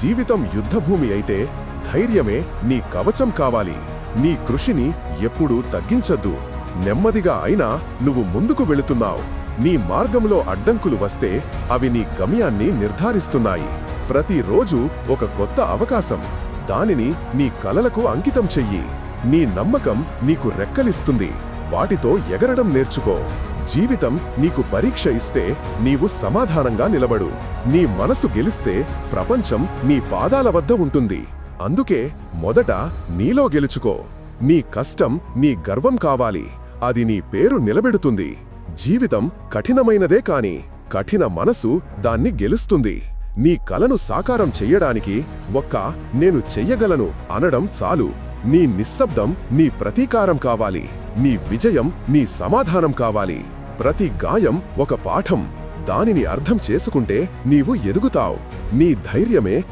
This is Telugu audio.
జీవితం యుద్ధభూమి అయితే ధైర్యమే నీ కవచం కావాలి. నీ కృషిని ఎప్పుడూ తగ్గించద్దు. నెమ్మదిగా అయినా నువ్వు ముందుకు వెళుతున్నావు. నీ మార్గంలో అడ్డంకులు వస్తే అవి నీ గమ్యాన్ని నిర్ధారిస్తున్నాయి. ప్రతిరోజు ఒక కొత్త అవకాశం. దానిని నీ కలలకు అంకితం చెయ్యి. నీ నమ్మకం నీకు రెక్కలిస్తుంది. వాటితో ఎగరడం నేర్చుకో. జీవితం నీకు పరీక్ష ఇస్తే నీవు సమాధానంగా నిలబడు. నీ మనసు గెలిస్తే ప్రపంచం నీ పాదాల వద్ద ఉంటుంది. అందుకే మొదట నీలో గెలుచుకో. నీ కష్టం నీ గర్వం కావాలి. అది నీ పేరు నిలబెడుతుంది. జీవితం కఠినమైనదే కాని కఠిన మనసు దాన్ని గెలుస్తుంది. నీ కలను సాకారం చెయ్యడానికి ఒక్క నేను చెయ్యగలను అనడం చాలు. నీ నిశ్శబ్దం నీ ప్రతీకారం కావాలి. నీ విజయం నీ సమాధానం కావాలి. ప్రతి గాయం ఒక పాఠం. దానిని అర్థం చేసుకుంటే నీవు ఎదుగుతావు. నీ ధైర్యమే